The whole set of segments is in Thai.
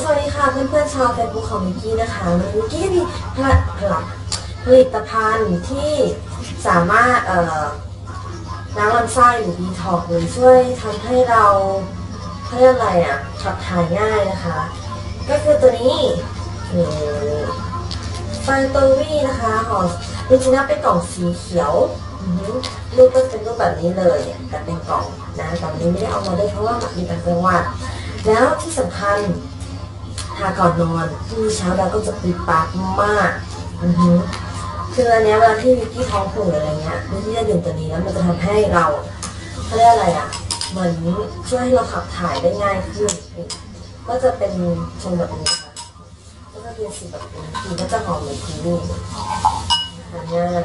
สวัสดีค่ะเพื่อนๆชาวเฟซบุ๊กของมิกกี้นะคะมิกกี้มีผลิตผลิตภัณฑ์ที่สามารถเอ่อล้างลำไส้หรือดีท็อกหรือช่วยทำให้เราเขาเรียกอะไรอะขับถ่ายง่ายนะคะ ก็คือตัวนี้ไฟโตวี่นะคะห่อจริงๆแล้วเป็นกล่องสีเขียวรูปก็เป็นรูปแบบนี้เลยแต่เป็นกล่องนะตอนนี้ไม่ได้เอามาด้วยเพราะว่ามีต่างจังหวัดแล้วที่สำคัญ ทาก่อนนอนพรุ่งนี้เช้าเราก็จะปิดปากมากอือหือคืออันเนี้ยเวลาที่วิกกี้ท้องผูกหรืออะไรเงี้ยวิกกี้จะดื่มตัวนี้แล้วมันจะทำให้เราเขาเรียกอะไรอะเหมือนช่วยให้เราขับถ่ายได้ง่ายขึ้น ก็จะเป็นชงแบบนี้ค่ะก็จะเป็นสีแบบนี้สีก็จะหอมเหมือนทีนี่ทานง่าย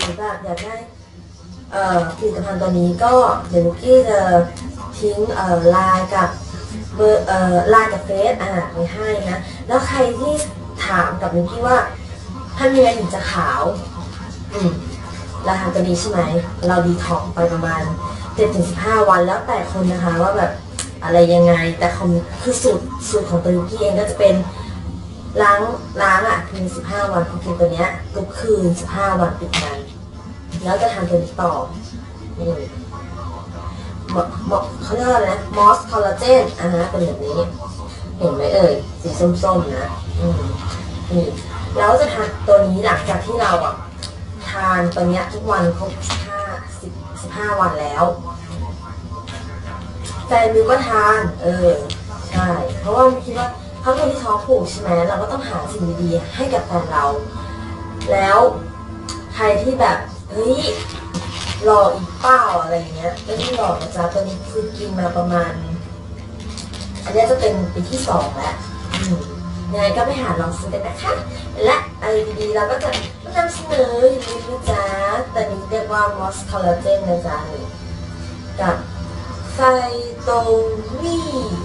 หรือแบบอยากได้ผลิตภัณฑ์ตัวนี้ก็เดี๋ยวนุกกี้จะทิ้งไลน์กับเบอร์ไลน์กับเฟซอะไว้ให้นะ แล้วใครที่ถามกับนุกกี้ว่าทำยังไงถึงจะขาว อืมเราทำตัวนี้ใช่ไหม เราดีท็อกไปประมาณ7-15วันแล้วแต่คนนะคะว่าแบบอะไรยังไง แต่คือสูตรสูตรของตัวยุกี้เองก็จะเป็น ล้างล้างอะคือ15วันพอกินตัวเนี้ยทุกคืน15วันติดกัน แล้วจะทานตัวนี้ต่อนี่เหมาะเหมาะเขาเรียกว่าอะไรนะมอสคอลลาเจนอ่าฮะเป็นแบบนี้ เห็นไหมเอ่ยสีส้มๆนะอืมนี่แล้วจะทานตัวนี้หลังจากที่เราอะทานตัวเนี้ยทุกวันครบห้าสิบสิบห้าวันแล้วแฟนมิวก็ทาน เออ ใช่ เพราะว่ามิวคิดว่า เขาเป็นที่ท้องผูกใช่ไหมเราก็ต้องหาสิ่งดีๆให้กับแฟนเรา แล้วใครที่แบบเฮ้ยหล่ออีกเป้าอะไรเงี้ยไม่ได้หล่อนะจ๊ะตัวนี้คือกินมาประมาณ อันนี้จะเป็นปีที่สองแล้วยังไงก็ไปหาลองซื้อกันนะคะและอะไรดีๆเราก็จะนำเสนออยู่ดีนะจ๊ะแต่นี้เรียกว่ามอสคอลลาเจนนะจ๊ะกับไฟโตวีอืม